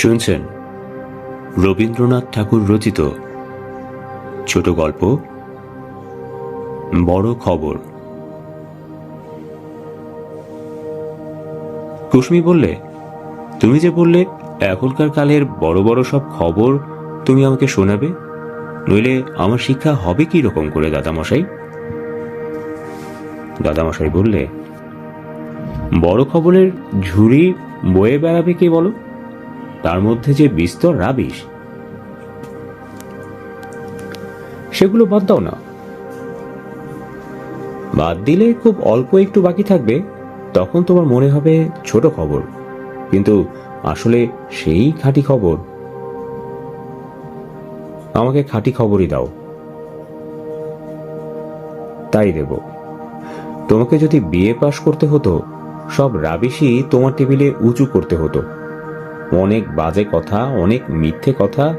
শুনছেন রবীন্দ্রনাথ ঠাকুর রচিত ছোট গল্প, বড় খবর। কুসমি বললে, তুমি যে বললে এখনকার কালের বড় বড় সব খবর তুমি আমাকে শোনাবে, নইলে আমার শিক্ষা হবে কি রকম করে দাদামশাই? দাদামশাই বললে, বড় খবরের ঝুড়ি বয়ে বেড়াবে কে বলো? তার মধ্যে যে বিস্তর রাবিশ, সেগুলো বাদ দাও না। বাদ দিলে খুব অল্প একটু বাকি থাকবে, তখন তোমার মনে হবে ছোট খবর। কিন্তু আসলে সেই খাঁটি খবর। আমাকে খাঁটি খবরই দাও। তাই দেব। তোমাকে যদি বিয়ে পাশ করতে হতো, সব রাবিশই তোমার টেবিলে উঁচু করতে হতো। অনেক বাজে কথা, অনেক মিথ্যে কথা।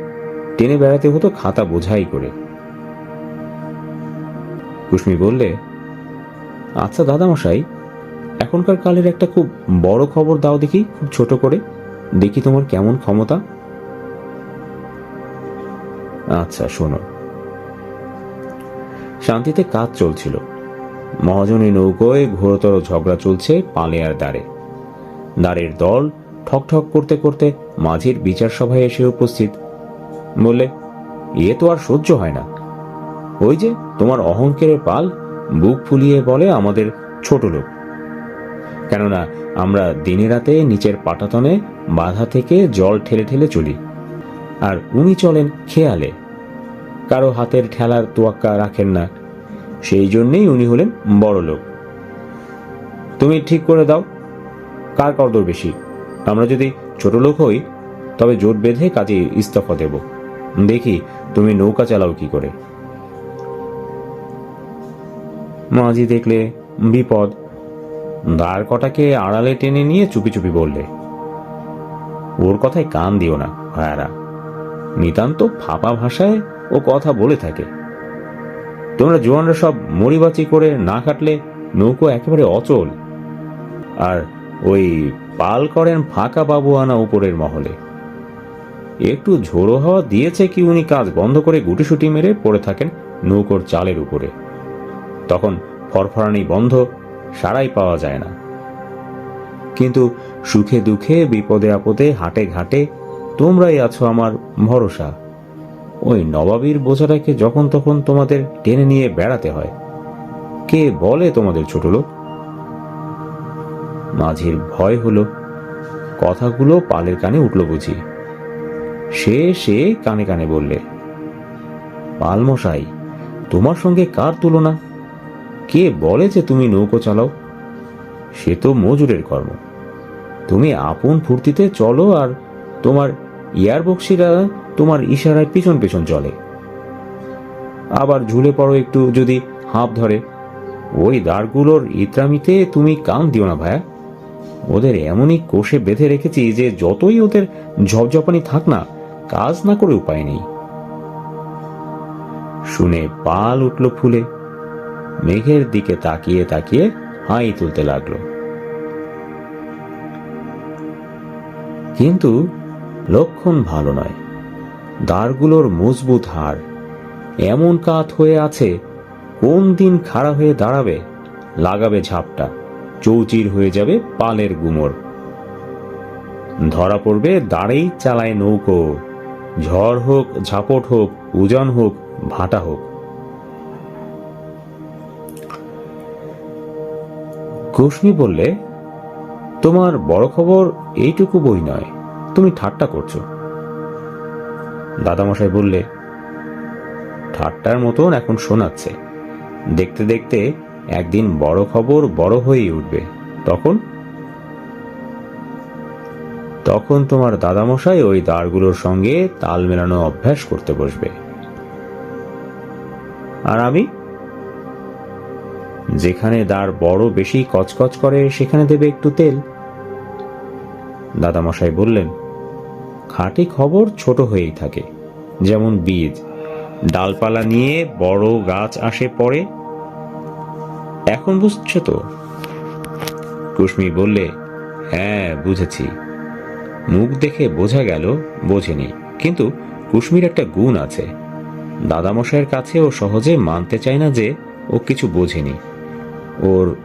টেনে বেড়াতে হতো খাতা বোঝাই করে। কুসমি বললে আচ্ছা দাদামশাই, এখনকার কালের একটা খুব বড় খবর দাও দেখি, খুব ছোট করে। দেখি তোমার কেমন ক্ষমতা? আচ্ছা শোনো। শান্তিতে কাজ চলছিল। মহাজনী নৌকোয় ঘোরতর ঝগড়া চলছে পালেয়ার দ্বারে। দ্বারের দল ঠক ঠক করতে করতে মাঝির বিচার সভায় এসে উপস্থিত। বললে, এ তো আর সহ্য হয় না। ওই যে তোমার অহংকারের পাল বুক ফুলিয়ে বলে আমাদের ছোট লোক। কেননা আমরা দিনে রাতে নিচের পাটাতনে বাধা থেকে জল ঠেলে ঠেলে চলি। আর উনি চলেন খেয়ালে। কারও হাতের ঠেলার তোয়াক্কা রাখেন না। সেই জন্যেই উনি হলেন বড় লোক তুমি ঠিক করে দাও, কার কদর বেশি? আমরা যদি ছোট লোক হই, তবে জোট বেঁধে কাজে ইস্তফা দেব। দেখি, তুমি নৌকা চালাও কি করে? মাঝি দেখলে, বিপদ। দাঁড় কটাকে আড়ালে টেনে নিয়ে চুপি চুপি বললে, ওর কথায় কান দিও না, ভায়ারা। নিতান্ত ফাঁপা ভাষায় ও কথা বলে থাকে। তোমরা জোয়ানরা সব মরিবাচি করে না কাটলে নৌকো একেবারে অচল। আর ওই পাল করেন ফাঁকা বাবু আনা উপরের মহলে। একটু ঝোড়ো হাওয়া দিয়েছে কি উনি কাজ বন্ধ করে গুটিসুটি মেরে পড়ে থাকেন নৌকোর চালের উপরে। তখন ফরফরানি বন্ধ, সারাই পাওয়া যায় না। কিন্তু সুখে দুঃখে, বিপদে আপদে, হাটে ঘাটে তোমরাই আছো আমার ভরসা। ওই নবাবীর বোঝাটাকে যখন তখন তোমাদের টেনে নিয়ে বেড়াতে হয়। কে বলে তোমাদের ছোট লোক? মাঝির ভয় হলো। কথাগুলো পালের কানে উঠল বুঝি। সে সে কানে কানে বললে, পালমশাই, তোমার সঙ্গে কার তুলনা? কে বলে যে তুমি নৌকো চালাও? সে তো মজুরের কর্ম। তুমি আপন ফুর্তিতে চলো আর তোমার ইয়ার বক্সিরা তোমার ইশারায় পিছন পেছন চলে। আবার ঝুলে পড়ো একটু যদি হাঁপ ধরে। ওই দাঁড়গুলোর ইত্রামিতে তুমি কান দিও না ভায়া। ওদের এমনই কোষে বেঁধে রেখেছি যে যতই ওদের ঝপঝপানি থাক না, কাজ না করে উপায় নেই। শুনে পাল উঠল ফুলে। মেঘের দিকে তাকিয়ে তাকিয়ে হাই তুলতে লাগল। কিন্তু লক্ষণ ভালো নয়। দ্বারগুলোর মজবুত হাড়। এমন কাত হয়ে আছে, কোন দিন খাড়া হয়ে দাঁড়াবে, লাগাবে ঝাপটা। চৌচির হয়ে যাবে পালের গুমর। ধরা পড়বে দাঁড়েই চালায় নৌকো। ঝড় হোক, ঝাপট হোক, উজান হোক, ভাটা হোক। কুসমি বললে, তোমার বড় খবর এইটুকু বই নয়, তুমি ঠাট্টা করছ। দাদামশাই বললে, ঠাট্টার মতন এখন শোনাচ্ছে। দেখতে দেখতে একদিন বড় খবর বড় হয়েই উঠবে। তখন? তখন তোমার দাদামশাই ওই দাঁড়গুলোর সঙ্গে তাল মেলানো অভ্যাস করতে বসবে। আর আমি? যেখানে দাঁড় বড় বেশি কচকচ করে, সেখানে দেবে একটু তেল। দাদামশাই বললেন, খাঁটি খবর ছোট হয়েই থাকে, যেমন বীজ। ডালপালা নিয়ে বড় গাছ আসে পড়ে এখন বুঝছ তো? কুসমি বললে হ্যাঁ বুঝেছি। মুখ দেখে বোঝা গেল, বোঝেনি। কিন্তু কুশ্মির একটা গুণ আছে। দাদামশাইয়ের কাছে ও সহজে মানতে চায় না যে ও কিছু বোঝেনি। ওর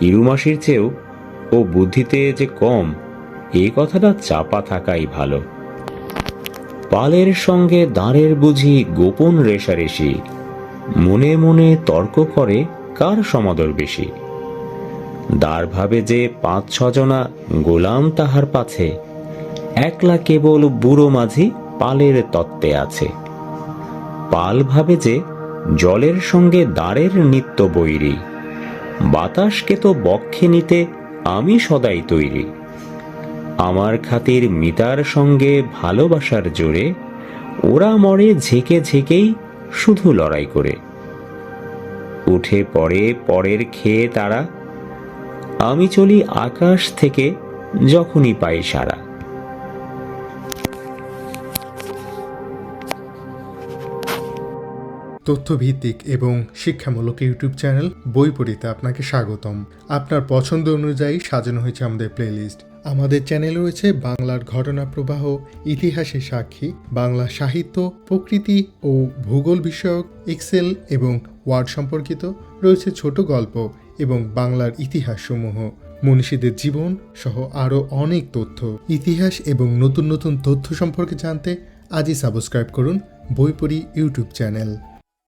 ইরুমাসির চেয়েও ও বুদ্ধিতে যে কম এই কথাটা চাপা থাকাই ভালো। পালের সঙ্গে দাঁড়ের বুঝি গোপন রেশারেশি। মনে মনে তর্ক করে কার সমাদর বেশি? দ্বার ভাবে যে পাঁচ ছজনা গোলাম তাহার পাছে, একলা কেবল বুড়ো মাঝি পালের তত্ত্বে আছে। পাল ভাবে যে জলের সঙ্গে দাঁড়ের নিত্য বৈরী, বাতাসকে তো বক্ষে নিতে আমি সদাই তৈরি। আমার খাতির মিতার সঙ্গে ভালোবাসার জোরে ওরা মরে ঝেঁকে ঝেঁকেই শুধু লড়াই করে। উঠে পড়ে পরের খেয়ে তারা, আমি চলি আকাশ থেকে যখনই পাই সারা। তথ্যভিত্তিক এবং শিক্ষামূলক ইউটিউব চ্যানেল বই পড়িতে আপনাকে স্বাগতম। আপনার পছন্দ অনুযায়ী সাজানো হয়েছে আমাদের প্লেলিস্ট। আমাদের চ্যানেলে রয়েছে বাংলার ঘটনা প্রবাহ, ইতিহাসের সাক্ষী, বাংলা সাহিত্য, প্রকৃতি ও ভূগোল বিষয়ক, এক্সেল এবং ওয়ার্ড সম্পর্কিত রয়েছে ছোট গল্প এবং বাংলার ইতিহাসসমূহ। মনীষীদের জীবন সহ আরও অনেক তথ্য। ইতিহাস এবং নতুন নতুন তথ্য সম্পর্কে জানতে আজই সাবস্ক্রাইব করুন বইপড়ি ইউটিউব চ্যানেল।